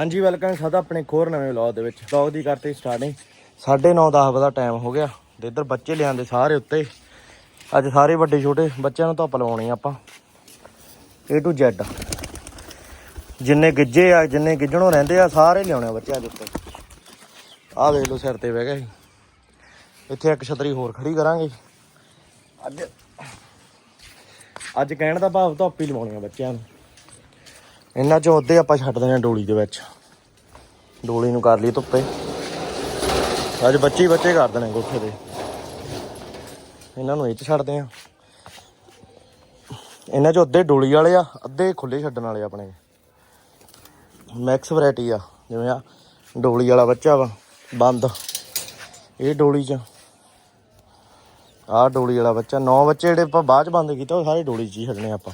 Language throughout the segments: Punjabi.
ਹਾਂਜੀ ਵੈਲਕਮ ਸਦਾ ਆਪਣੇ ਖੋਰ ਨਵੇਂ ਵਲੌਗ ਦੇ ਵਿੱਚ। ਵਲੌਗ ਦੀ ਕਰਤੇ ਸਟਾਰਟਿੰਗ 9:30 10 ਵਜੇ ਦਾ ਟਾਈਮ ਹੋ ਗਿਆ। ਤੇ ਇੱਧਰ ਬੱਚੇ ਲਿਆਂਦੇ ਸਾਰੇ ਉੱਤੇ। ਅੱਜ ਸਾਰੇ ਵੱਡੇ ਛੋਟੇ, ਬੱਚਿਆਂ ਨੂੰ ਧੁੱਪ ਲਵਾਉਣੀ ਆਪਾਂ। A to Z ਜਿੰਨੇ ਗਿੱਜੇ ਆ, ਜਿੰਨੇ ਗਿੱਜਣੋਂ ਰਹਿੰਦੇ ਆ, ਸਾਰੇ ਲਿਆਉਣੇ ਆ ਬੱਚੇ ਅੱਜ ਉੱਤੇ। ਆਹ ਵੇਖ ਲਓ ਸਿਰ ਤੇ ਬਹਿ ਗਿਆ ਸੀ ਇੱਥੇ ਇੱਕ ਛਤਰੀ ਹੋਰ ਖੜੀ ਕਰਾਂਗੇ। ਅੱਜ ਅੱਜ ਕਹਿਣ ਦਾ ਭਾਵ ਧੁੱਪ ਹੀ ਲਵਾਉਣੀ ਆ ਬੱਚਿਆਂ ਨੂੰ। ਇਹਨਾਂ ਚੋਂ ਅੱਧੇ ਆਪਾਂ ਛੱਡ ਦੇਣੇ ਆ ਡੋਲੀ ਦੇ ਵਿੱਚ। ਡੋਲੀ ਨੂੰ ਕਰ ਲਈ ਧੁੱਪੇ। ਅੱਜ ਬੱਚੇ ਬੱਚੇ ਕਰ ਦੇਣੇ ਕੋਠੇ ਦੇ ਇਹਨਾਂ ਨੂੰ ਇਹ ਚ ਛੱਡਦੇ ਆ ਇਹਨਾਂ ਚੋਂ ਅੱਧੇ ਡੋਲੀ ਵਾਲੇ ਆ, ਅੱਧੇ ਖੁੱਲੇ ਛੱਡਣ ਵਾਲੇ ਆਪਣੇ। ਮੈਕਸ ਵੈਰਾਈਟੀ ਆ, ਜਿਵੇਂ ਆ ਡੋਲੀ ਵਾਲਾ ਬੱਚਾ ਵਾ, ਬੰਦ। ਇਹ ਡੋਲੀ ਚ। ਆਹ ਡੋਲੀ ਵਾਲਾ ਬੱਚਾ, ਨੌ ਬੱਚੇ ਜਿਹੜੇ ਆਪਾਂ ਬਾਅਦ ਚ ਬੰਦ ਕੀਤਾ, ਉਹ ਸਾਰੇ ਡੋਲੀ ਚ ਹੀ ਛੱਡਣੇ ਆਪਾਂ।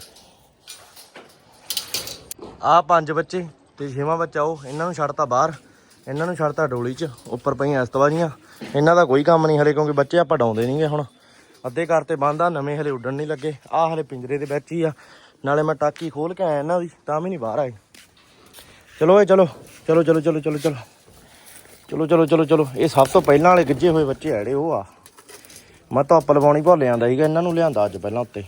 ਆਹ ਪੰਜ ਬੱਚੇ ਤੇ ਛੇਵਾਂ ਬੱਚਾ ਉਹ ਇਹਨਾਂ ਨੂੰ ਛੱਡਤਾ ਬਾਹਰ ਇਹਨਾਂ ਨੂੰ ਛੱਡਤਾ ਡੋਲੀ 'ਚ ਉੱਪਰ ਪਈਆਂ ਅਸਤਵਾਜੀਆਂ ਇਹਨਾਂ ਦਾ ਕੋਈ ਕੰਮ ਨਹੀਂ ਹਲੇ ਕਿਉਂਕਿ ਬੱਚੇ ਆਪਾਂ ਡਾਉਂਦੇ ਨਹੀਂਗੇ ਹੁਣ ਅੱਧੇ ਘਰ ਕਰਤੇ ਬੰਦਾ ਨਵੇਂ ਹਲੇ ਉੱਡਣ ਨਹੀਂ ਲੱਗੇ ਆਹ ਹਲੇ ਪਿੰਜਰੇ ਦੇ ਵਿੱਚ ਹੀ ਆ ਨਾਲੇ ਮੈਂ ਟਾਕੀ ਖੋਲ ਕੇ ਆਇਆ ਇਹਨਾਂ ਦੀ ਤਾਂ ਵੀ ਨਹੀਂ ਬਾਹਰ ਆਏ ਚਲੋ ਏ ਚਲੋ ਚਲੋ ਚਲੋ ਚਲੋ ਚਲੋ ਚਲੋ ਚਲੋ ਚਲੋ ਚਲੋ ਚਲੋ ਇਹ ਸਭ ਤੋਂ ਪਹਿਲਾਂ ਵਾਲੇ ਗਿੱਜੇ ਹੋਏ ਬੱਚੇ ਆ ਜਿਹੜੇ ਉਹ ਆ ਮੈਂ ਤਾਂ ਅੱਪ ਲਵਾਉਣੀ ਭੁੱਲ ਜਾਂਦਾ ਸੀਗਾ ਇਹਨਾਂ ਨੂੰ ਲਿਆਂਦਾ ਅੱਜ ਪਹਿਲਾਂ ਉੱਤੇ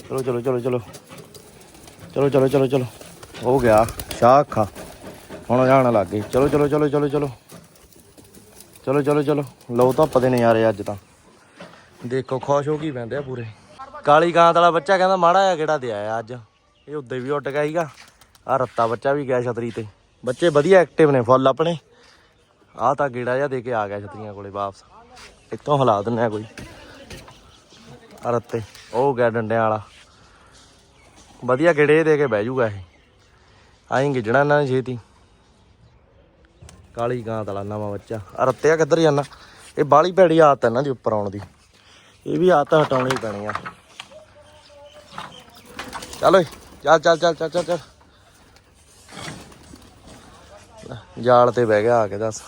ਚਲੋ ਚਲੋ ਚਲੋ ਚਲੋ ਚਲੋ ਚਲੋ ਚਲੋ ਚਲੋ ਹੋ ਗਿਆ, ਸ਼ਾਹ ਅੱਖਾਂ ਹੁਣ ਜਾਣ ਲੱਗ ਗਏ ਚਲੋ ਚਲੋ ਚਲੋ ਚਲੋ ਚਲੋ। ਚਲੋ ਚਲੋ ਚਲੋ। ਲਓ ਧੁੱਪ ਦੇ ਨਜ਼ਾਰੇ ਅੱਜ ਤਾਂ। ਦੇਖੋ, ਖੁਸ਼ ਹੋ ਕੀ ਪੈਂਦੇ ਆ ਪੂਰੇ। ਕਾਲੀ ਗਾਂਤ ਵਾਲਾ ਬੱਚਾ ਕਹਿੰਦਾ, ਮਾੜਾ ਜਿਹਾ ਕਿਹੜਾ ਦੇ ਆਇਆ ਅੱਜ? ਇਹ ਉੱਦੇ ਵੀ ਉੱਟ ਗਿਆ ਸੀਗਾ। ਆ ਰੱਤਾ ਬੱਚਾ ਵੀ ਗਿਆ ਛਤਰੀ ਤੇ। ਬੱਚੇ ਵਧੀਆ ਐਕਟਿਵ ਨੇ ਫੁੱਲ ਆਪਣੇ। ਆ ਤਾਂ ਗੇੜਾ ਜਿਹਾ ਦੇ ਕੇ ਆ ਗਿਆ ਛਤਰੀਆਂ ਕੋਲੇ ਵਾਪਸ। ਇੱਥੋਂ ਹਿਲਾ ਦਿੰਨੇ ਆ ਕੋਈ। ਆ ਰੱਤੇ। ਉਹ ਗਿਆ ਡੰਡਿਆਂ ਵਾਲਾ। ਵਧੀਆ ਗੇੜੇ ਦੇ ਕੇ ਬਹਿ ਜੂਗਾ ਇਹ। ਆਏਂ ਗਿਜਣਾ ਇਹਨਾਂ ਨੇ ਛੇਤੀ। ਕਾਲੀ ਗਾਂ ਵਾਲਾ ਨਵਾਂ ਬੱਚਾ। ਆ ਰੱਤਿਆ ਕਿੱਧਰ ਜਾਂਦਾ ਇਹ ਬਾਲੀ ਭੈੜੀ ਆਦਤ ਹੈ ਇਹਨਾਂ ਦੀ ਉੱਪਰ ਆਉਣ ਦੀ। ਇਹ ਵੀ ਆਦਤ ਹਟਾਉਣੀ ਪੈਣੀ ਆ ਚੱਲ ਓਏ, ਚੱਲ ਚੱਲ ਚੱਲ ਚੱਲ ਚੱਲ ਚੱਲ। ਜਾਲ ਤੇ ਬਹਿ ਗਿਆ ਆ ਕੇ ਦੱਸ।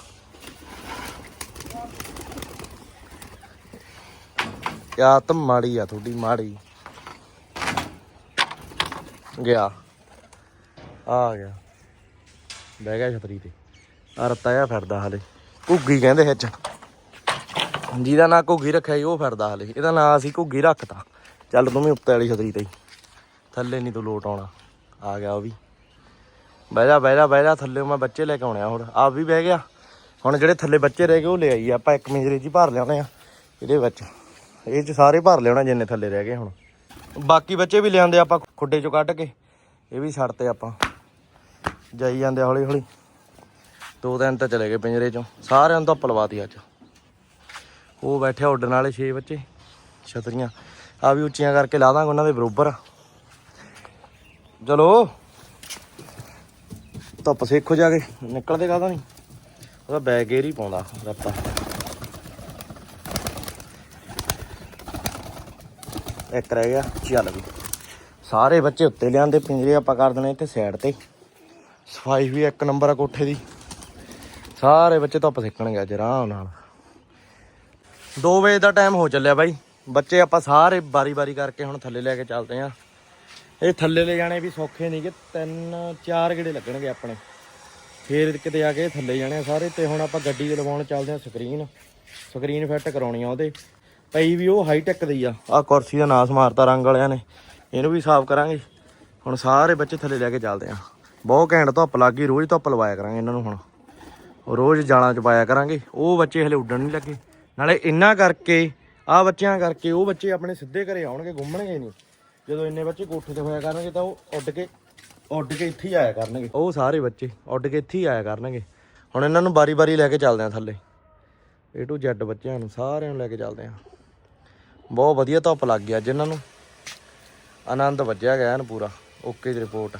ਯਾ ਤਾਂ ਮਾੜੀ ਆ ਤੁਹਾਡੀ, ਮਾੜੀ। ਗਿਆ। ਆ ਗਿਆ। ਬਹਿ ਗਿਆ ਛਤਰੀ ਤੇ। ਆ ਰੱਤਾ ਆ ਫਿਰਦਾ ਹਲੇ। ਘੁੱਗੀ ਕਹਿੰਦੇ ਵਿੱਚ ਜਿਹਦਾ ਨਾਂ ਘੁੱਗੀ ਰੱਖਿਆ ਸੀ, ਉਹ ਫਿਰਦਾ ਹਲੇ। ਇਹਦਾ ਨਾਂ ਅਸੀਂ ਘੁੱਗੀ ਰੱਖਤਾ। ਚੱਲ ਤੂੰ ਵੀ ਉੱਤੇ ਵਾਲੀ ਛਤਰੀ ਤੇ ਹੀ। ਥੱਲੇ ਨਹੀਂ ਤੂੰ ਲੋਟ ਆਉਣਾ। ਆ ਗਿਆ ਉਹ ਵੀ। ਬਹਿ ਜਾ ਬਹਿ ਜਾ ਬਹਿ ਜਾ। ਥੱਲੇ ਮੈਂ ਬੱਚੇ ਲੈ ਕੇ ਆਉਣੇ ਆ ਹੁਣ। ਆਪ ਵੀ ਬਹਿ ਗਿਆ। ਹੁਣ ਜਿਹੜੇ ਥੱਲੇ ਬੱਚੇ ਰਹਿ ਗਏ, ਉਹ ਲੈ ਆਈ ਆਪਾਂ ਇੱਕ ਮਿੰਜਰੇ 'ਚ ਹੀ ਭਰ ਲਿਆਉਣੇ ਆ। ਇਹਦੇ ਵਿੱਚ। ਇਹ 'ਚ ਸਾਰੇ ਭਰ ਲਿਆਉਣਾ ਜਿੰਨੇ ਥੱਲੇ ਰਹਿ ਗਏ ਹੁਣ। ਬਾਕੀ ਬੱਚੇ ਵੀ ਲਿਆਂਦੇ ਆਪਾਂ ਖੁੱਡੇ 'ਚੋਂ ਕੱਢ ਕੇ। ਇਹ ਵੀ ਛੱਡਤੇ ਆਪਾਂ। ਜਾਈ ਜਾਂਦੇ ਹੌਲੀ ਹੌਲੀ ਦੋ ਦਿਨ ਤਾਂ ਚਲੇ ਗਏ ਪਿੰਜਰੇ 'ਚੋਂ। ਸਾਰਿਆਂ ਨੂੰ ਤਾਂ ਪਲਵਾਤੀ ਅੱਜ। ਉਹ ਬੈਠੇ ਉੱਡਣ ਵਾਲੇ 6 ਬੱਚੇ, ਛਤਰੀਆਂ। ਆ ਵੀ ਉੱਚੀਆਂ ਕਰਕੇ ਲਾ ਦਾਂਗੇ ਉਹਨਾਂ ਦੇ ਬਰੋਬਰ। ਚਲੋ। ਧੁੱਪ ਸੇਖੋ ਜਾ ਕੇ ਨਿਕਲਦੇ ਕਾਹਦਾ ਨਹੀਂ ਉਹਦਾ ਬੈਗ ਗੇਰ ਹੀ ਪਾਉਂਦਾ ਰੱਤਾ ਇੱਕ ਰਹਿ ਗਿਆ, ਚੱਲ ਵੀ। ਸਾਰੇ ਬੱਚੇ ਉੱਤੇ ਲਿਆਂਦੇ ਪਿੰਜਰੇ, ਆਪਾਂ ਕਰ ਦੇਣੇ ਇੱਥੇ ਸਾਈਡ ਤੇ। ਸਫ਼ਾਈ ਵੀ ਇੱਕ ਨੰਬਰ ਆ ਕੋਠੇ ਦੀ। ਸਾਰੇ ਬੱਚੇ ਧੁੱਪ ਸੇਕਣਗੇ ਅੱਜ, ਆਰਾਮ ਨਾਲ। 2 ਵਜੇ ਦਾ ਟਾਈਮ ਹੋ ਚੱਲਿਆ ਬਾਈ। ਬੱਚੇ ਆਪਾਂ ਸਾਰੇ ਬਾਰੀ-ਬਾਰੀ ਕਰਕੇ ਹੁਣ ਥੱਲੇ ਲੈ ਕੇ ਚੱਲਦੇ ਆਂ। ਇਹ ਥੱਲੇ ਲੈ ਜਾਣੇ ਵੀ ਸੌਖੇ ਨਹੀਂ ਕਿ ਤਿੰਨ ਚਾਰ ਗੇੜੇ ਲੱਗਣਗੇ ਆਪਣੇ। ਫੇਰ ਕਿਤੇ ਆ ਕੇ ਥੱਲੇ ਜਾਣੇ ਆ ਸਾਰੇ ਤੇ ਹੁਣ ਆਪਾਂ ਗੱਡੀ ਦੇ ਲਵਾਉਣ ਚੱਲਦੇ ਆਂ ਸਕਰੀਨ। ਸਕਰੀਨ ਫਿੱਟ ਕਰਾਉਣੀ ਆ ਉਹਦੇ। ਪਈ ਵੀ ਉਹ ਹਾਈ ਟੈਕ ਦੀ ਆ। ਆ ਕੁਰਸੀ ਦਾ ਨਾਸ ਮਾਰਤਾ ਰੰਗ ਵਾਲਿਆਂ ਨੇ। ਇਹਨੂੰ ਵੀ ਸਾਫ਼ ਕਰਾਂਗੇ। ਹੁਣ ਸਾਰੇ ਬੱਚੇ ਥੱਲੇ ਲੈ ਕੇ ਚੱਲਦੇ ਆਂ। ਬਹੁਤ ਘੈਂਟ ਧੁੱਪ ਲੱਗ ਗਈ ਰੋਜ਼ ਧੁੱਪ ਲਵਾਇਆ ਕਰਾਂਗੇ ਇਹਨਾਂ ਨੂੰ ਹੁਣ। ਰੋਜ਼ ਜਾਲਾਂ ਚ ਪਾਇਆ ਕਰਾਂਗੇ, ਉਹ ਬੱਚੇ ਹਲੇ ਉੱਡਣ ਨਹੀਂ ਲੱਗੇ। ਨਾਲੇ ਇੰਨਾ ਕਰਕੇ ਆ ਬੱਚਿਆਂ ਕਰਕੇ, ਉਹ ਬੱਚੇ ਆਪਣੇ ਸਿੱਧੇ ਘਰੇ ਆਉਣਗੇ, ਘੁੰਮਣਗੇ ਨਹੀਂ ਜਦੋਂ ਇੰਨੇ ਬੱਚੇ ਕੋਠੇ ਤੇ ਹੋਇਆ ਕਰਨਗੇ ਤਾਂ ਉਹ ਉੱਡ ਕੇ ਉੱਡ ਕੇ ਇੱਥੇ ਹੀ ਆਇਆ ਕਰਨਗੇ। ਉਹ ਸਾਰੇ ਬੱਚੇ ਉੱਡ ਕੇ ਇੱਥੇ ਹੀ ਆਇਆ ਕਰਨਗੇ। ਹੁਣ ਇਹਨਾਂ ਨੂੰ ਬਾਰੀ-ਬਾਰੀ ਲੈ ਕੇ ਚੱਲਦੇ ਆ ਥੱਲੇ। A to Z ਬੱਚਿਆਂ ਨੂੰ, ਸਾਰਿਆਂ ਨੂੰ ਲੈ ਕੇ ਚੱਲਦੇ ਆ। ਬਹੁਤ ਵਧੀਆ ਧੁੱਪ ਲੱਗ ਗਈ ਅੱਜ ਇਹਨਾਂ ਨੂੰ। ਆਨੰਦ ਵੱਜਿਆ ਗਿਆ ਇਹਨੂੰ ਪੂਰਾ। ਓਕੇ ਦੀ ਰਿਪੋਰਟ।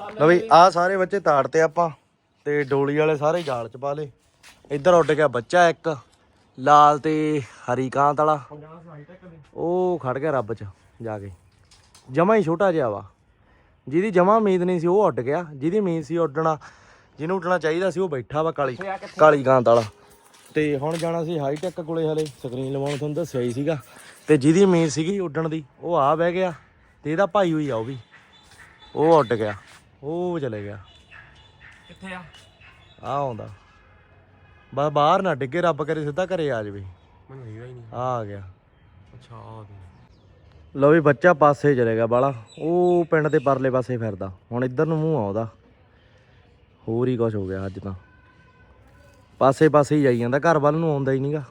ਲਓ ਵੀ ਆ ਸਾਰੇ ਬੱਚੇ ਤਾੜਤੇ ਆਪਾਂ ਤੇ ਡੋਲੀ ਵਾਲੇ ਸਾਰੇ ਜਾਲ ਚ ਪਾ ਲੇ ਇੱਧਰ ਉੱਡ ਗਿਆ ਬੱਚਾ ਇੱਕ, ਲਾਲ ਤੇ ਹਰੀ ਕਾਂਤ ਵਾਲਾ। ਉਹ ਖੜ ਗਿਆ ਰੱਬ ਚ ਜਾ ਕੇ। ਜਮਾ ਹੀ ਛੋਟਾ ਜਿਹਾ ਵਾ। ਜਿਹਦੀ ਜਮਾ ਉਮੀਦ ਨਹੀਂ ਸੀ ਉਹ ਉੱਡ ਗਿਆ। ਜਿਹਦੀ ਉਮੀਦ ਸੀ ਉੱਡਣਾ, ਜਿਹਨੂੰ ਉੱਡਣਾ ਚਾਹੀਦਾ ਸੀ ਉਹ ਬੈਠਾ ਵਾ ਕਾਲੀ ਕਾਲੀ ਕਾਂਤ ਵਾਲਾ। ਤੇ ਹੁਣ ਜਾਣਾ ਸੀ ਹਾਈ ਟੈਕ ਕੋਲੇ ਹਲੇ ਸਕਰੀਨ ਲਵਾਉਣ ਤੁਹਾਨੂੰ ਦੱਸਿਆ ਹੀ ਸੀਗਾ। ਤੇ ਜਿਹਦੀ ਉਮੀਦ ਸੀਗੀ ਉੱਡਣ ਦੀ, ਉਹ ਆ ਬਹਿ ਗਿਆ। ਤੇ ਇਹਦਾ ਭਾਈ ਹੋਈ ਆ ਉਹ ਵੀ। ਉਹ ਉੱਡ ਗਿਆ। ਉਹ ਚਲੇ ਗਿਆ। ਕਿੱਥੇ ਆ? ਆ ਆਉਂਦਾ। ਬਸ ਬਾਹਰ ਨਾ ਡਿੱਗੇ ਰੱਬ ਕਰੇ ਸਿੱਧਾ ਘਰੇ ਆ ਜਾਵੇ। ਮੈਨੂੰ ਨਹੀਂ ਹੀ ਨਹੀਂ ਆ ਆ ਗਿਆ। ਅੱਛਾ ਆ ਗਿਆ। ਲਓ ਵੀ ਬੱਚਾ ਪਾਸੇ ਚਲੇ ਗਿਆ ਬਾਲਾ। ਉਹ ਪਿੰਡ ਦੇ ਪਰਲੇ ਪਾਸੇ ਫਿਰਦਾ। ਹੁਣ ਇੱਧਰ ਨੂੰ ਮੂੰਹ ਆਉਂਦਾ ਹੋਰ ਹੀ ਕੁਝ ਹੋ ਗਿਆ ਅੱਜ ਤਾਂ। ਪਾਸੇ ਪਾਸੇ ਹੀ ਜਾਈ ਜਾਂਦਾ। ਘਰ ਵੱਲ ਨੂੰ ਆਉਂਦਾ ਹੀ ਨਹੀਂਗਾ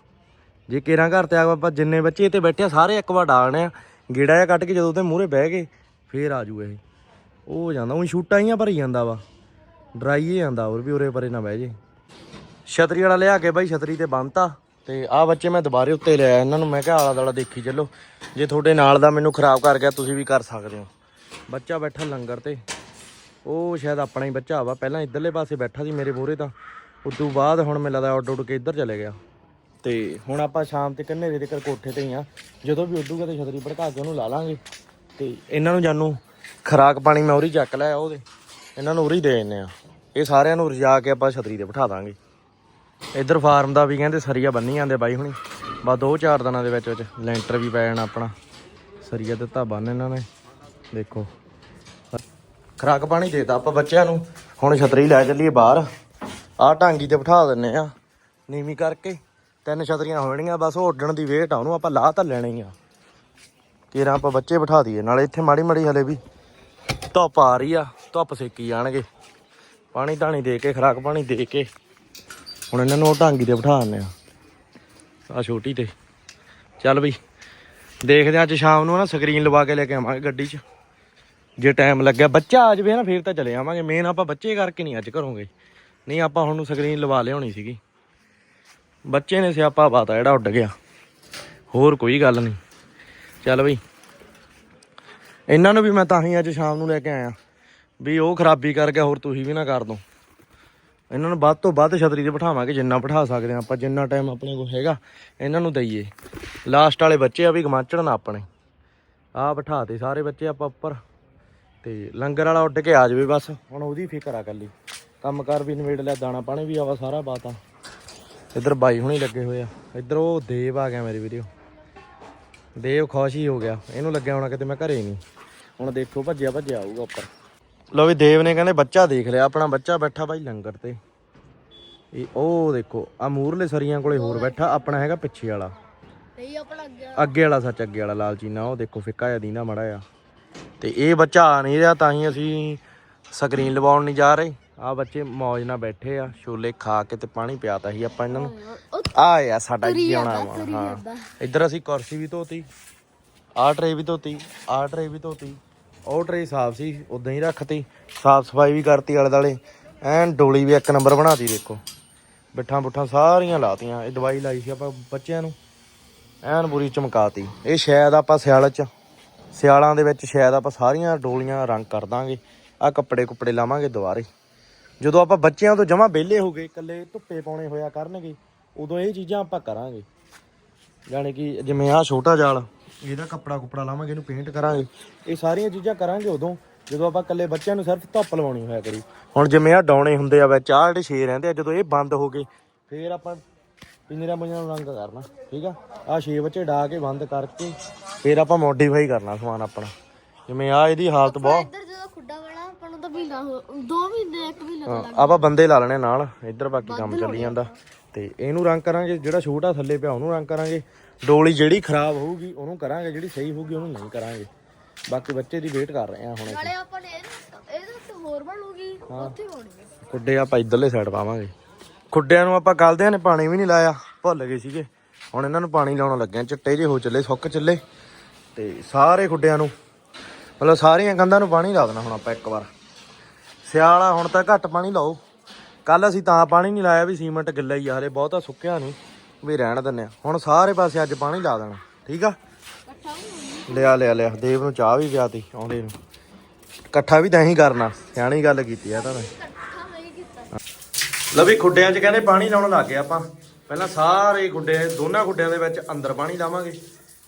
ਜੇ ਕੇਰਾਂ ਘਰ ਤੇ ਆ ਆਪਾਂ ਜਿੰਨੇ ਬੱਚੇ ਇੱਥੇ ਬੈਠੇ ਆ ਸਾਰੇ ਇੱਕ ਵਾਰ ਡਾਲਣੇ ਆ। ਗੇੜਾ ਜਿਹਾ ਕੱਢ ਕੇ ਜਦੋਂ ਉਹਦੇ ਮੂਹਰੇ ਬਹਿ ਗਏ ਫੇਰ ਆ ਜੂ ਇਹ। ਉਹ ਜਾਂਦਾ, ਉਹ ਛੂਟਾਂ ਹੀ ਆ ਭਰੀ ਜਾਂਦਾ ਵਾ। ਡਰਾਈ ਹੀ ਜਾਂਦਾ, ਹੋਰ ਵੀ ਉਰੇ ਪਰੇ ਨਾ ਬਹਿ ਜੇ। ਛਤਰੀ ਵਾਲਾ ਲਿਆ ਕੇ ਬਾਈ, ਛਤਰੀ ਤੇ ਬੰਨਤਾ। ਤੇ ਆਹ ਬੱਚੇ ਮੈਂ ਦੁਬਾਰੇ ਉੱਤੇ ਲਿਆ ਇਹਨਾਂ ਨੂੰ ਮੈਂ ਕਿਹਾ ਆਲਾ ਦਾਲਾ ਦੇਖੀ ਚੱਲੋ। ਜੇ ਤੁਹਾਡੇ ਨਾਲ ਦਾ ਮੈਨੂੰ ਖਰਾਬ ਕਰ ਗਿਆ, ਤੁਸੀਂ ਵੀ ਕਰ ਸਕਦੇ ਹੋ। ਬੱਚਾ ਬੈਠਾ ਲੰਗਰ ਤੇ। ਉਹ ਸ਼ਾਇਦ ਆਪਣਾ ਹੀ ਬੱਚਾ ਵਾ, ਪਹਿਲਾਂ ਇਧਰਲੇ ਪਾਸੇ ਬੈਠਾ ਸੀ ਮੇਰੇ ਮੂਹਰੇ ਤਾਂ। ਉਦੋਂ ਬਾਅਦ ਹੁਣ ਮੈਨੂੰ ਲੱਗਦਾ ਉੱਡ ਉੱਡ ਕੇ ਇੱਧਰ ਚਲੇ ਗਿਆ। ਤੇ ਹੁਣ ਆਪਾਂ ਸ਼ਾਮ ਤੇ ਕੰਨੇ ਦੇ ਕਰ ਕੋਠੇ ਤੇ ਹੀ ਆ। ਜਦੋਂ ਵੀ ਉੱਡੂਗਾ ਤੇ ਛਤਰੀ ਭੜਕਾ ਕੇ ਉਹਨੂੰ ਲਾ ਲਾਂਗੇ। ਤੇ ਇਹਨਾਂ ਨੂੰ ਜਾਨੂੰ ਖਰਾਕ ਪਾਣੀ ਮੈਂ ਉਰੀ ਚੱਕ ਲਿਆ ਉਹਦੇ। ਇਹਨਾਂ ਨੂੰ ਉਰੀ ਦੇ ਦਿੰਨੇ ਆ। ਇਹ ਸਾਰਿਆਂ ਨੂੰ ਰਜਾ ਕੇ ਆਪਾਂ ਛਤਰੀ ਤੇ ਬਿਠਾ ਦਾਂਗੇ। ਇੱਧਰ ਫਾਰਮ ਦਾ ਵੀ ਕਹਿੰਦੇ ਸਰੀਆ ਬੰਨੀ ਜਾਂਦੇ ਬਾਈ ਹੁਣੀ। ਬਾ ਦੋ ਚਾਰ ਦਿਨਾਂ ਦੇ ਵਿੱਚ ਵਿੱਚ ਲੈਂਟਰ ਵੀ ਪੈ ਜਾਣਾ ਆਪਣਾ। ਸਰੀਆ ਦਿੱਤਾ ਬੰਨ ਇਹਨਾਂ ਨੇ। ਦੇਖੋ। ਖਰਾਕ ਪਾਣੀ ਦੇਤਾ ਆਪਾਂ ਬੱਚਿਆਂ ਨੂੰ। ਹੁਣ ਛਤਰੀ ਲੈ ਚੱਲੀਏ ਬਾਹਰ। ਆਹ ਟਾਂਗੀ ਤੇ ਬਿਠਾ ਦਿੰਨੇ ਆ। ਨੀਵੀਂ ਕਰਕੇ। ਤਿੰਨ ਛਤਰੀਆਂ ਹੋਣੀਆਂ, ਬਸ ਉਹ ਉੱਡਣ ਦੀ ਵੇਟ ਆ। ਉਹਨੂੰ ਆਪਾਂ ਲਾਹ ਤਾਂ ਲੈਣਾ ਆ। ਕਿਰਾਂ ਆਪਾਂ ਬੱਚੇ ਬਿਠਾ ਦਈਏ। ਨਾਲੇ ਇੱਥੇ ਮਾੜੀ ਮਾੜੀ ਹਲੇ ਵੀ ਧੁੱਪ ਆ ਰਹੀ ਆ, ਧੁੱਪ ਸੇਕੀ ਜਾਣਗੇ। ਪਾਣੀ ਧਾਣੀ ਦੇ ਕੇ, ਖਰਾਕ ਪਾਣੀ ਦੇ ਕੇ। ਹੁਣ ਇਹਨਾਂ ਨੂੰ ਢਾਂਗੀ ਤੇ ਬਿਠਾ ਦਿੰਦੇ ਆ। ਆ ਛੋਟੀ ਤੇ। ਚੱਲ ਬਈ, ਦੇਖਦੇ ਆ ਅੱਜ ਸ਼ਾਮ ਨੂੰ ਨਾ ਸਕਰੀਨ ਲਵਾ ਕੇ ਲੈ ਕੇ ਆਵਾਂਗੇ ਗੱਡੀ 'ਚ। ਜੇ ਟਾਈਮ ਲੱਗਿਆ, ਬੱਚਾ ਆ ਜਾਵੇ ਨਾ ਫੇਰ ਤਾਂ ਚਲੇ ਆਵਾਂਗੇ। ਮੇਨ ਆਪਾਂ ਬੱਚੇ ਕਰਕੇ ਨਹੀਂ ਅੱਜ ਘਰੋਂਗੇ। ਨਹੀਂ, ਆਪਾਂ ਹੁਣ ਨੂੰ ਸਕਰੀਨ ਲਵਾ ਲਿਆਉਣੀ ਸੀਗੀ। ਬੱਚੇ ਨੇ ਸਿਆਪਾ ਬਾਤਾ ਜਿਹੜਾ ਉੱਡ ਗਿਆ। ਹੋਰ ਕੋਈ ਗੱਲ ਨਹੀਂ। ਚੱਲ ਬਈ ਇਹਨਾਂ ਨੂੰ ਵੀ ਮੈਂ ਤਾਂ ਹੀ ਅੱਜ ਸ਼ਾਮ ਨੂੰ ਲੈ ਕੇ ਆਇਆ। ਵੀ ਉਹ ਖਰਾਬੀ ਕਰ ਗਿਆ ਹੋਰ ਤੁਸੀਂ ਵੀ ਨਾ ਕਰ ਦੋ। ਇਹਨਾਂ ਨੂੰ ਵੱਧ ਤੋਂ ਵੱਧ ਛਤਰੀ ਤੇ ਬਿਠਾਵਾਂਗੇ, ਜਿੰਨਾ ਬਿਠਾ ਸਕਦੇ ਆ ਆਪਾਂ, ਜਿੰਨਾ ਟਾਈਮ ਆਪਣੇ ਕੋਲ ਹੈਗਾ, ਇਹਨਾਂ ਨੂੰ ਦਈਏ। ਲਾਸਟ ਵਾਲੇ ਬੱਚੇ ਆ ਵੀ ਗਮਾਚੜ ਨਾ ਆਪਣੇ। ਆ ਬਿਠਾਤੇ ਸਾਰੇ ਬੱਚੇ ਆਪਾਂ ਉੱਪਰ। ਤੇ ਲੰਗਰ ਵਾਲਾ ਉੱਡ ਕੇ ਆ ਜਾਵੇ ਬਸ। ਹੁਣ ਉਹਦੀ ਫਿਕਰ ਆ ਕੱਲੀ ਕੰਮ ਕਰ ਵੀ ਨਵੇੜ ਲਿਆ, ਦਾਣਾ ਪਾਣੀ ਵੀ ਆਵਾ ਸਾਰਾ ਬਾਤਾ ਇੱਧਰ ਬਾਈ ਹੁਣੀ ਲੱਗੇ ਹੋਏ ਆ। ਇੱਧਰ ਉਹ ਦੇਵ ਆ ਗਿਆ ਮੇਰੀ ਵੀਡੀਓ ਦੇਵ ਖੁਸ਼ ਹੀ ਹੋ ਗਿਆ। ਇਹਨੂੰ ਲੱਗਿਆ ਹੋਣਾ ਕਿਤੇ ਮੈਂ ਘਰੇ ਨਹੀਂ। ਹੁਣ ਦੇਖੋ ਭੱਜਿਆ ਭੱਜਿਆ ਆਊਗਾ ਉੱਪਰ। ਲੋ ਵੀ ਦੇਵ ਨੇ ਕਹਿੰਦੇ ਬੱਚਾ ਦੇਖ ਲਿਆ ਆਪਣਾ ਬੱਚਾ ਬੈਠਾ ਬਾਈ ਲੰਗਰ ਤੇ। ਇਹ ਉਹ ਦੇਖੋ ਆ ਮੂਰਲੇ ਸਰੀਆਂ ਕੋਲੇ ਹੋਰ ਬੈਠਾ ਆਪਣਾ ਹੈਗਾ ਪਿੱਛੇ ਵਾਲਾ। ਨਹੀਂ ਆਪਣਾ ਅੱਗੇ ਅੱਗੇ ਵਾਲਾ ਸੱਚ ਅੱਗੇ ਵਾਲਾ ਲਾਲ ਚੀਨਾ ਉਹ ਦੇਖੋ ਫਿੱਕਾ ਜਿਹਾ ਦੀਨਾ ਮੜਾ ਆ ਤੇ ਇਹ ਬੱਚਾ ਆ ਨਹੀਂ ਰਿਹਾ ਤਾਂ ਹੀ ਅਸੀਂ ਸਕਰੀਨ ਲਵਾਉਣ ਨਹੀਂ ਜਾ ਰਹੇ। ਆ ਬੱਚੇ ਮੌਜ ਨਾਲ ਬੈਠੇ ਆ ਛੋਲੇ ਖਾ ਕੇ ਤੇ ਪਾਣੀ ਪਿਆਤਾ ਸੀ ਆਪਾਂ ਇਹਨਾਂ ਨੂੰ। ਆ ਆ ਸਾਡਾ ਜਿਉਣਾ ਹਾਂ। ਇੱਧਰ ਅਸੀਂ ਕੁਰਸੀ ਵੀ ਧੋਤੀ ਆਹ ਟਰੇ ਵੀ ਧੋਤੀ ਆਹ ਟਰੇ ਵੀ ਧੋਤੀ। ਉਹ ਟਰੇ ਸਾਫ਼ ਸੀ ਉਦਾਂ ਹੀ ਰੱਖਤੀ। ਸਾਫ਼ ਸਫ਼ਾਈ ਵੀ ਕਰਤੀ ਆਲੇ ਦਾਲੇ ਐਨ ਡੋਲੀ ਵੀ ਇੱਕ ਨੰਬਰ ਬਣਾਤੀ, ਦੇਖੋ। ਬਿੱਠਾਂ ਬੁੱਠਾਂ ਸਾਰੀਆਂ ਲਾਤੀਆਂ, ਇਹ ਦਵਾਈ ਲਾਈ ਸੀ ਆਪਾਂ ਬੱਚਿਆਂ ਨੂੰ। ਐਨ ਬੁਰੀ ਚਮਕਾਤੀ। ਇਹ ਸ਼ਾਇਦ ਆਪਾਂ ਸਿਆਲ ਚ, ਸਿਆਲਾਂ ਦੇ ਵਿੱਚ ਸ਼ਾਇਦ ਆਪਾਂ ਸਾਰੀਆਂ ਡੋਲੀਆਂ ਰੰਗ ਕਰ ਦਾਂਗੇ। ਆ ਕੱਪੜੇ ਕੁੱਪੜੇ ਲਾਵਾਂਗੇ ਦੁਬਾਰੇ। ਜਦੋਂ ਆਪਾਂ ਬੱਚਿਆਂ ਤੋਂ ਜਮਾ ਵਿਹਲੇ ਹੋ ਗਏ, ਇਕੱਲੇ ਧੁੱਪੇ ਪਾਉਣੇ ਹੋਇਆ ਕਰਨਗੇ, ਉਦੋਂ ਇਹ ਚੀਜ਼ਾਂ ਆਪਾਂ ਕਰਾਂਗੇ। ਯਾਨੀ ਕਿ ਜਿਵੇਂ ਆਹ ਛੋਟਾ ਜਾਲ ਇਹਦਾ ਕੱਪੜਾ ਕੁਪੜਾ ਲਾਵਾਂਗੇ ਇਹਨੂੰ ਪੇਂਟ ਕਰਾਂਗੇ। ਇਹ ਸਾਰੀਆਂ ਚੀਜ਼ਾਂ ਕਰਾਂਗੇ ਉਦੋਂ ਜਦੋਂ ਆਪਾਂ ਇਕੱਲੇ ਬੱਚਿਆਂ ਨੂੰ ਸਿਰਫ ਧੁੱਪ ਲਵਾਉਣੀ ਹੋਇਆ ਕਰੀ। ਹੁਣ ਜਿਵੇਂ ਆਹ ਡੌਣੇ ਹੁੰਦੇ ਆ ਵਿੱਚ ਆਹ ਜਿਹੜੇ ਛੇ ਰਹਿੰਦੇ ਆ ਜਦੋਂ ਇਹ ਬੰਦ ਹੋ ਗਏ ਫੇਰ ਆਪਾਂ ਪਿੰਜਰਾ ਮੁੰਜਰਾ ਨੂੰ ਰੰਗ ਕਰਨਾ ਠੀਕ ਆ? ਆਹ ਛੇ ਬੱਚੇ ਡਾ ਕੇ ਬੰਦ ਕਰਕੇ ਫੇਰ ਆਪਾਂ ਮੋਡੀਫਾਈ ਕਰਨਾ ਸਮਾਨ ਆਪਣਾ। ਜਿਵੇਂ ਆ ਇਹਦੀ ਹਾਲਤ ਬਹੁਤ ਇੱਧਰ ਜਦੋਂ ਖੁੱਡਾ ਵਾਲਾ ਆਪਾਂ ਨੂੰ ਤਾਂ ਮਹੀਨਾ ਹੋ ਦੋ ਮਹੀਨੇ ਇੱਕ ਮਹੀਨਾ ਹਾਂ, ਆਪਾਂ ਬੰਦੇ ਲਾ ਲੈਣੇ ਨਾਲ ਇੱਧਰ ਬਾਕੀ ਕੰਮ ਚੱਲੀ ਜਾਂਦਾ। ਤੇ ਇਹਨੂੰ ਰੰਗ ਕਰਾਂਗੇ ਜਿਹੜਾ ਛੋਟਾ ਥੱਲੇ ਪਿਆ ਉਹਨੂੰ ਰੰਗ ਕਰਾਂਗੇ। ਡੋਲੀ ਜਿਹੜੀ ਖਰਾਬ ਹੋਊਗੀ ਉਹਨੂੰ ਕਰਾਂਗੇ ਜਿਹੜੀ ਸਹੀ ਹੋਊਗੀ ਉਹਨੂੰ ਨਹੀਂ ਕਰਾਂਗੇ। ਬਾਕੀ ਬੱਚੇ ਦੀ ਵੇਟ ਕਰ ਰਹੇ ਆ ਹੁਣ ਨਾਲੇ ਆਪਾਂ ਨੇ ਇਹਦੇ ਇਹਦੇ ਉੱਤੇ ਹੋਰ ਬਣੂਗੀ ਉੱਥੇ ਹੋਣੀ ਹੈ ਖੁੱਡੇ ਆਪਾਂ ਇਧਰਲੇ ਸਾਈਡ ਪਾਵਾਂਗੇ। ਖੁੱਡਿਆਂ ਨੂੰ ਆਪਾਂ ਕੱਲਦਿਆਂ ਨੇ ਪਾਣੀ ਵੀ ਨਹੀਂ ਲਾਇਆ ਭੁੱਲ ਗਏ ਸੀਗੇ। ਹੁਣ ਇਹਨਾਂ ਨੂੰ ਪਾਣੀ ਲਾਉਣ ਲੱਗੇ ਆ ਚਿੱਟੇ ਜੇ ਹੋ ਚੱਲੇ ਸੁੱਕ ਚੱਲੇ। ਤੇ ਸਾਰੇ ਖੁੱਡਿਆਂ ਨੂੰ ਮਤਲਬ ਸਾਰੀਆਂ ਕੰਧਾਂ ਨੂੰ ਪਾਣੀ ਲਾ ਦੇਣਾ ਹੁਣ ਆਪਾਂ ਇੱਕ ਵਾਰ। ਸਿਆਲਾ ਹੁਣ ਤਾਂ ਘੱਟ ਪਾਣੀ ਲਾਓ। ਕੱਲ ਅਸੀਂ ਤਾਂ ਪਾਣੀ ਨਹੀਂ ਲਾਇਆ ਵੀ ਸੀਮੈਂਟ ਗਿੱਲਾ ਹੀ ਆ ਹਲੇ ਬਹੁਤਾ ਸੁੱਕਿਆ ਨਹੀਂ। ਵੀ ਰਹਿਣ ਦਿੰਨੇ ਆ। ਹੁਣ ਸਾਰੇ ਪਾਸੇ ਅੱਜ ਪਾਣੀ ਲਾ ਦੇਣਾ, ਠੀਕ ਆ? ਲਿਆ ਲਿਆ ਲਿਆ। ਦੇਵ ਨੂੰ ਚਾਹ ਵੀ ਪਿਆਤੀ ਆਉਂਦੇ ਨੂੰ। ਇਕੱਠਾ ਵੀ ਤਾਂ ਹੀ ਕਰਨਾ, ਸਿਆਣੀ ਗੱਲ ਕੀਤੀ ਆ ਤਾਂ ਇਕੱਠਾ ਨਹੀਂ ਖੁੱਡਿਆਂ 'ਚ ਕਹਿੰਦੇ ਪਾਣੀ ਲਾਉਣ ਲੱਗ ਗਏ ਆਪਾਂ। ਪਹਿਲਾਂ ਸਾਰੇ ਗੁੱਡੇ ਦੋਨਾਂ ਖੁੱਡਿਆਂ ਦੇ ਵਿੱਚ ਅੰਦਰ ਪਾਣੀ ਲਾਵਾਂਗੇ,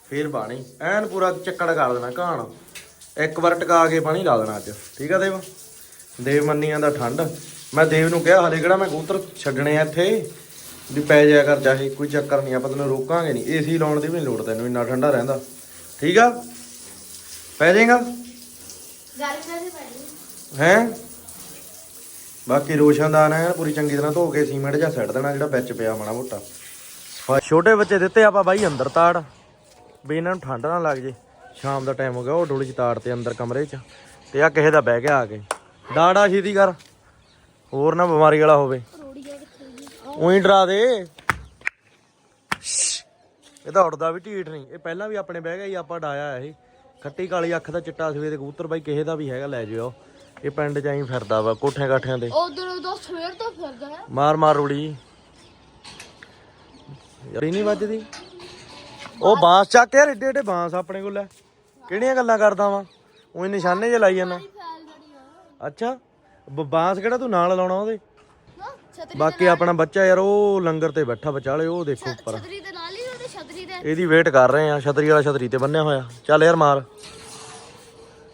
ਫੇਰ ਪਾਣੀ ਐਨ ਪੂਰਾ ਚੱਕੜ ਕਰ ਦੇਣਾ, ਘਾਣ। ਇੱਕ ਵਾਰ ਟਕਾ ਕੇ ਪਾਣੀ ਲਾ ਦੇਣਾ ਅੱਜ, ਠੀਕ ਆ ਦੇਵ? ਦੇਵ ਮੰਨੀਆਂ ਦਾ ਠੰਡ। ਮੈਂ ਦੇਵ ਨੂੰ ਕਿਹਾ, ਹਲੇ ਕਿਹੜਾ ਮੈਂ ਕਬੂਤਰ ਛੱਡਣੇ ਆ ਇੱਥੇ? ਵੀ ਪੈ ਜਾਇਆ ਕਰ ਚਾਹੇ ਕੋਈ ਚੱਕਰ ਨਹੀਂ ਆਪਾਂ ਤੈਨੂੰ ਰੋਕਾਂਗੇ ਨਹੀਂ। ਏਸੀ ਲਾਉਣ ਦੀ ਵੀ ਨੀ ਲੋੜ ਤੈਨੂੰ ਇੰਨਾ ਠੰਡਾ ਰਹਿੰਦਾ। ਠੀਕ ਆ? ਪੈ ਜਾਏਗਾ? ਹੈ? ਬਾਕੀ ਰੋਸ਼ਨਦਾਨ ਹੈ ਪੂਰੀ ਚੰਗੀ ਤਰ੍ਹਾਂ ਧੋ ਕੇ ਸੀਮੈਂਟ ਜਾਂ ਸੱਟ ਦੇਣਾ ਜਿਹੜਾ ਵਿੱਚ ਪਿਆ ਮਾੜਾ ਮੋਟਾ। ਛੋਟੇ ਬੱਚੇ ਦਿੱਤੇ ਆਪਾਂ ਬਾਈ ਅੰਦਰ ਤਾੜ। ਵੀ ਇਹਨਾਂ ਨੂੰ ਠੰਡ ਨਾ ਲੱਗ ਜੇ। ਸ਼ਾਮ ਦਾ ਟਾਈਮ ਹੋ ਗਿਆ ਉਹ ਡੋਲੀ ਚ ਤਾੜ ਤੇ ਅੰਦਰ ਕਮਰੇ ਚ। ਤੇ ਆ ਕਿਸੇ ਦਾ ਬਹਿ ਗਿਆ ਆ ਕੇ। ਡਾੜਾ ਛੇਤੀ ਕਰ। ਹੋਰ ਨਾ ਬਿਮਾਰੀ ਵਾਲਾ ਹੋਵੇ। ਉਹੀ ਡਰਾ ਦੇ। ਇਹ ਤਾਂ ਉੱਡਦਾ ਵੀ ਢੀਠ ਨਹੀਂ। ਇਹ ਪਹਿਲਾਂ ਵੀ ਆਪਣੇ ਬਹਿ ਗਿਆ ਹੀ ਆਪਾਂ ਡਾਇਆ ਇਹ। ਖੱਟੀ ਕਾਲੀ ਅੱਖ ਦਾ ਚਿੱਟਾ ਸਵੇ ਦੇ ਕਬੂਤਰ ਬਾਈ ਕਿਸੇ ਦਾ ਵੀ ਹੈਗਾ ਲੈ ਜਿਓ। ਇਹ ਪਿੰਡ ਚ ਆਈ ਫਿਰਦਾ ਵਾ ਕੋਠਿਆਂ ਕਾਠਿਆਂ ਦੇ ਉਧਰ ਉਧਰ ਸਵੇਰ ਤੋਂ ਫਿਰਦਾ ਹੈ। ਮਾਰ ਮਾਰ ਰੁੜੀ। ਯਾਰ ਹੀ ਨਹੀਂ ਵੱਜਦੀ। ਉਹ ਬਾਂਸ ਚੱਕ ਕੇ ਯਾਰ ਏਡੇ ਏਡੇ ਬਾਂਸ ਆਪਣੇ ਕੋਲ ਲੈ। ਕਿਹੜੀਆਂ ਗੱਲਾਂ ਕਰਦਾ ਵਾਂ? ਉਹੀ ਨਿਸ਼ਾਨੇ ਜੇ ਲਾਈ ਜਾਂਦਾ। ਅੱਛਾ ਬਾਂਸ ਕਿਹੜਾ ਤੂੰ ਨਾਲ ਲਾਉਣਾ ਉਹਦੇ? ਛਤਰੀ ਬਾਕੀ ਆਪਣਾ ਬੱਚਾ ਯਾਰ ਉਹ ਲੰਗਰ ਤੇ ਬੈਠਾ ਵਿਚਾਲੇ ਉਹ ਦੇਖੋ ਉੱਪਰ। ਛਤਰੀ ਦੇ ਨਾਲ ਹੀ ਉਹਦੇ ਛਤਰੀ ਦੇ। ਇਹਦੀ ਵੇਟ ਕਰ ਰਹੇ ਆ ਛਤਰੀ ਵਾਲਾ ਛਤਰੀ ਤੇ ਬੰਨਿਆ ਹੋਇਆ। ਚੱਲ ਯਾਰ ਮਾਰ।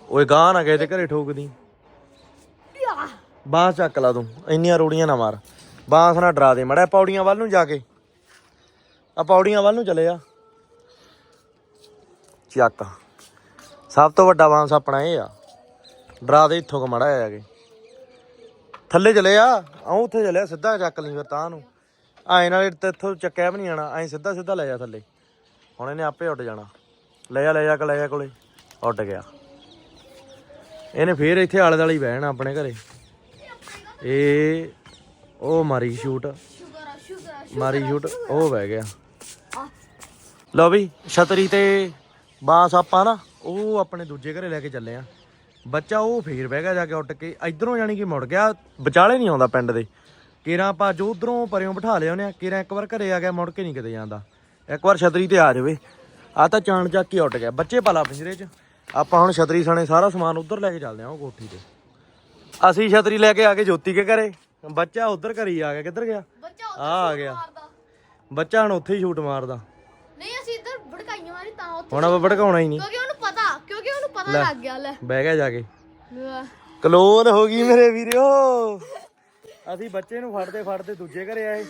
ਓਏ ਗਾਂ ਨਾ ਗਏ ਤੇ ਘਰੇ ਠੋਕਦੀ। ਬਾਂਸ ਚੱਕ ਲਾ ਤੂੰ ਇੰਨੀਆਂ ਰੋੜੀਆਂ ਨਾ ਮਾਰ। ਬਾਂਸ ਨਾ ਡਰਾ ਦੇ। ਮੜਾ ਪੌੜੀਆਂ ਵੱਲ ਨੂੰ ਜਾ ਕੇ। ਆ ਪੌੜੀਆਂ ਵੱਲ ਨੂੰ ਚਲੇ ਆ। ਚੱਕ। ਸਭ ਤੋਂ ਵੱਡਾ ਬਾਂਸ ਆਪਣਾ ਇਹ ਆ। ਡਰਾ ਦੇ ਇੱਥੋਂ ਕ ਮੜਾ ਆ ਕੇ। ਥੱਲੇ ਚਲੇ ਆ ਆਉਂ ਉੱਥੇ ਚਲੇ ਆ, ਸਿੱਧਾ ਚੱਕ ਲਈ ਫਿਰ ਤਾਂ ਨੂੰ। ਐਂ ਨਾਲ ਤੇ ਇੱਥੋਂ ਚੱਕਿਆ ਵੀ ਨਹੀਂ ਆਣਾ ਐਂ ਸਿੱਧਾ ਸਿੱਧਾ ਲੈ ਜਾ ਥੱਲੇ। ਹੁਣ ਇਹਨੇ ਆਪੇ ਉੱਡ ਜਾਣਾ। ਲੈ ਜਾ ਲੈ ਜਾ ਲੈ ਜਾ ਕੋਲੇ ਉੱਡ ਗਿਆ। ਇਹਨੇ ਫੇਰ ਇੱਥੇ ਆਲੇ ਦੁਆਲੇ ਹੀ ਬਹਿਣਾ ਆਪਣੇ ਘਰੇ। ਇਹ ਉਹ ਮਾਰੀ ਸ਼ੂਟ। ਸ਼ੁਗਰ ਸ਼ੁਗਰ ਮਾਰੀ ਸ਼ੂਟ ਉਹ ਬਹਿ ਗਿਆ। ਲਓ ਵੀ ਛਤਰੀ ਤੇ ਬਾਂਸ ਆਪਾਂ ਨਾ ਉਹ ਆਪਣੇ ਦੂਜੇ ਘਰੇ ਲੈ ਕੇ ਚੱਲੇ ਆ। ਬੱਚਾ ਉਹ ਫੇਰ ਬਹਿ ਗਿਆ ਜਾ ਕੇ ਉੱਡ ਕੇ ਇਧਰੋਂ ਜਾਣੀ ਕਿ ਮੁੜ ਗਿਆ ਵਿਚਾਲੇ ਨਹੀਂ ਆਉਂਦਾ ਪਿੰਡ ਦੇ। ਕੇਰਾਂ ਆਪਾਂ ਜੋ ਉਧਰੋਂ ਪਰਿਓਂ ਬਿਠਾ ਲਿਆ ਉਹਨੇ ਕੇਰਾਂ ਇੱਕ ਵਾਰ ਘਰੇ ਆ ਗਿਆ ਮੁੜ ਕੇ ਨਹੀਂ ਕਿਤੇ ਜਾਂਦਾ। ਇੱਕ ਵਾਰ ਛਤਰੀ ਤੇ ਆ ਜਾਵੇ। ਆ ਤਾਂ ਚਾਣ ਚੱਕ ਕੇ ਉੱਡ ਗਿਆ। ਬੱਚੇ ਪਾਲਾ ਪਿੰਜਰੇ 'ਚ। ਆਪਾਂ ਹੁਣ ਛਤਰੀ ਸਣੇ ਸਾਰਾ ਸਮਾਨ ਉਧਰ ਲੈ ਕੇ ਚੱਲਦੇ ਆ ਉਹ ਕੋਠੀ ਤੇ। ਅਸੀਂ ਛਤਰੀ ਲੈ ਕੇ ਆ ਕੇ ਜੋਤੀ ਕੇ ਘਰੇ। ਬੱਚਾ ਉਧਰ ਘਰੀ ਆ ਗਿਆ ਕਿੱਧਰ ਗਿਆ? ਬੱਚਾ ਆ ਆ ਗਿਆ। ਬੱਚਾ ਹੁਣ ਉੱਥੇ ਹੀ ਛੂਟ ਮਾਰਦਾ। ਨਹੀਂ ਅਸੀਂ ਇੱਧਰ ਭੜਕਾਈਆਂ ਮਾਰੀ ਤਾਂ ਉੱਥੇ ਹੁਣ ਆਪਾਂ ਭੜਕਾਉਣਾ ਹੀ ਨਹੀਂ ਕਿਉਂਕਿ ਉਹਨੂੰ ਪਤਾ ਕਿਉਂਕਿ ਉਹਨੂੰ ਪਤਾ ਲੱਗ ਗਿਆ ਲੈ। ਬਹਿ ਗਿਆ ਜਾ ਕੇ। ਕਲੋਨ ਹੋ ਗਈ ਮੇਰੇ ਵੀਰੋ ਅਸੀਂ ਬੱਚੇ ਨੂੰ ਫੜਦੇ ਫੜਦੇ ਦੂਜੇ ਘਰੇ ਆਏ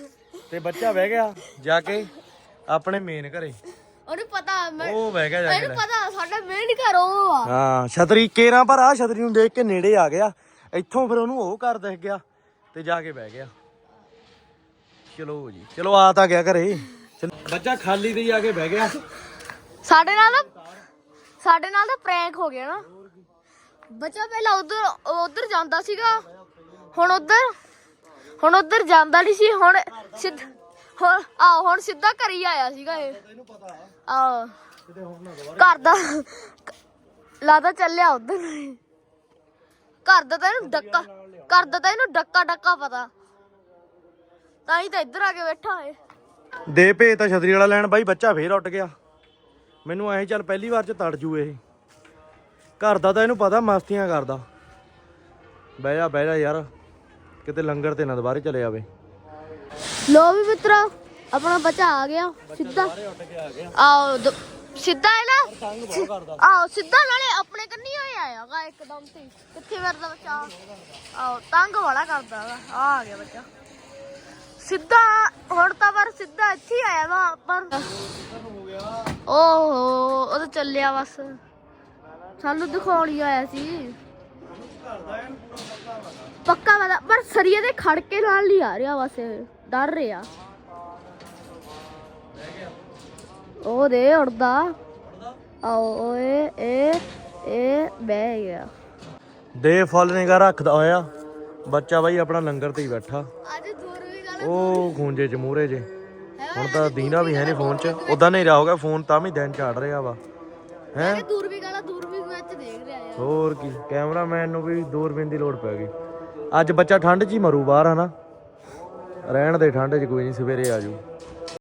ਤੇ ਬੱਚਾ ਬਹਿ ਗਿਆ ਜਾ ਕੇ ਆਪਣੇ ਮੇਨ ਘਰੇ। ਉਹਨੂੰ ਪਤਾ ਮੈਂ ਉਹ ਬਹਿ ਗਿਆ ਜਾ ਕੇ ਇਹਨੂੰ ਪਤਾ ਸਾਡਾ ਮੇਨ ਘਰ ਉਹ ਆ। ਹਾਂ ਛਤਰੀ ਕੇਰਾਂ ਪਰ ਆ ਛਤਰੀ ਨੂੰ ਦੇਖ ਕੇ ਨੇੜੇ ਆ ਗਿਆ। ਇੱਥੋਂ ਫਿਰ ਉਹਨੂੰ ਉਹ ਘਰ ਦਿਖ ਗਿਆ ਤੇ ਜਾ ਕੇ ਬਹਿ ਗਿਆ। ਚਲੋ ਜੀ ਚਲੋ ਆ ਤਾਂ ਗਿਆ ਘਰੇ। ਬੱਚਾ ਖਾਲੀ ਤੇ ਆ ਕੇ ਬਹਿ ਗਿਆ। ਸਾਡੇ ਨਾਲ ਨਾ ਸਾਡੇ ਨਾਲ ਤਾਂ ਪ੍ਰੈਂਕ ਹੋ ਗਿਆ ਨਾ। ਬੱਚਾ ਪਹਿਲਾਂ ਉਧਰ ਉਧਰ ਜਾਂਦਾ ਸੀਗਾ। ਹੁਣ ਉਧਰ ਹੁਣ ਉਧਰ ਜਾਂਦਾ ਨਹੀਂ ਸੀ, ਹੁਣ ਸਿੱਧ, ਹੁਣ ਆ ਹੁਣ ਸਿੱਧਾ ਘਰ ਹੀ ਆਇਆ ਸੀਗਾ ਇਹ। ਆ ਘਰ ਦਾ, ਲਾਦਾ ਚੱਲਿਆ ਉਧਰ। ਘਰ ਦਾ ਤਾਂ ਇਹਨੂੰ ਡੱਕਾ, ਘਰ ਦਾ ਤਾਂ ਇਹਨੂੰ ਡੱਕਾ ਡੱਕਾ ਪਤਾ। ਤਾਂ ਹੀ ਤਾਂ ਇੱਧਰ ਆ ਕੇ ਬੈਠਾ ਏ ਦੇ ਭੇ ਤਾਂ ਛਤਰੀ ਵਾਲਾ ਲੈਣ, ਬਾਈ ਬੱਚਾ ਫੇਰ ਉੱਟ ਗਿਆ। ਮੈਨੂੰ ਐਂ ਚੱਲ ਪਹਿਲੀ ਵਾਰ ਚ ਤੜ ਜੂ ਇਹ। ਘਰ ਦਾ ਤਾਂ ਇਹਨੂੰ ਪਤਾ, ਮਸਤੀਆਂ ਕਰਦਾ। ਬਹਿ ਜਾ ਬਹਿ ਜਾ ਯਾਰ। ਕਿਤੇ ਲੰਗਰ ਤੇ ਨਾ ਦੁਬਾਰੇ ਚਲੇ ਜਾਵੇ ਲੋ ਵੀ ਮਿੱਤਰਾ, ਆਪਣਾ ਬੱਚਾ ਆ ਗਿਆ, ਸਿੱਧਾ। ਆਓ, ਦ- ਸਿੱਧਾ ਹੈ ਨਾ। ਆਓ, ਸਿੱਧਾ ਨਾਲੇ ਆਪਣੇ ਕੰਨੀ ਹੋਏ ਆਇਆਗਾ ਇੱਕਦਮ ਤੇ। ਹੀ। ਕਿੱਥੇ ਫਿਰਦਾ ਬੱਚਾ? ਆਓ, ਤੰਗ ਵਾਲਾ ਕਰਦਾ ਵਾ। ਆ ਗਿਆ ਬੱਚਾ। ਸਿੱਧਾ, ਹੁਣ ਤਾਂ ਪਰ ਸਿੱਧਾ ਇੱਥੇ ਹੀ ਆਇਆ ਵਾ, ਪਰ ਓਹੋ ਉਹ ਤਾਂ ਚੱਲਿਆ ਬਸ। ਸਾਨੂੰ ਦਿਖਾਉਣ ਹੀ ਆਇਆ ਸੀ। ਪੱਕਾ ਵਾਲਾ ਪਰ ਸਰੀਏ ਦੇ ਖੜਕੇ ਨਾਲ ਨਹੀਂ ਆ ਰਿਹਾ ਬਸ ਇਹ, ਡਰ ਰਿਹਾ। ਉਹ ਦੇ ਉੜਦਾ। ਆਓ ਓਏ ਇਹ ਇਹ ਬਹਿ ਗਿਆ। ਦੇ ਫੁੱਲ ਨਿਗਾ ਰੱਖਦਾ ਹੋਇਆ। ਬੱਚਾ ਬਾਈ ਆਪਣਾ ਲੰਗਰ ਤੇ ਹੀ ਬੈਠਾ। ਅੱਜ ਦੂਰ ਵੀ ਗੱਲ ਉਹ ਖੂੰਜੇ ਚ ਮੂਹਰੇ ਜੇ। ਹੁਣ ਤਾਂ ਦੀਨਾ ਵੀ ਹੈ ਨਹੀਂ ਫੋਨ 'ਚ। ਉਦਾਂ ਹਨੇਰਾ ਹੋ ਗਿਆ ਫੋਨ ਤਾਂ ਵੀ ਦਿਨ ਝਾੜ ਰਿਹਾ ਵਾ। ਹੈ? ਕਿ ਦੂਰ ਵੀ ਗਾਲਾ ਦੂਰ ਵੀ ਵਿੱਚ ਦੇਖ ਰਿਹਾ ਯਾਰ। ਹੋਰ ਕੀ ਕੈਮਰਾਮੈਨ ਨੂੰ ਵੀ ਦੂਰਬੀਨ ਦੀ ਲੋੜ ਪੈ ਗਈ। ਅੱਜ ਬੱਚਾ ਠੰਡ 'ਚ ਹੀ ਮਰੂ ਬਾਹਰ ਹਨਾ? ਰਹਿਣ ਦੇ ਠੰਡ 'ਚ ਕੋਈ ਨਹੀਂ ਸਵੇਰੇ ਆ ਜੂ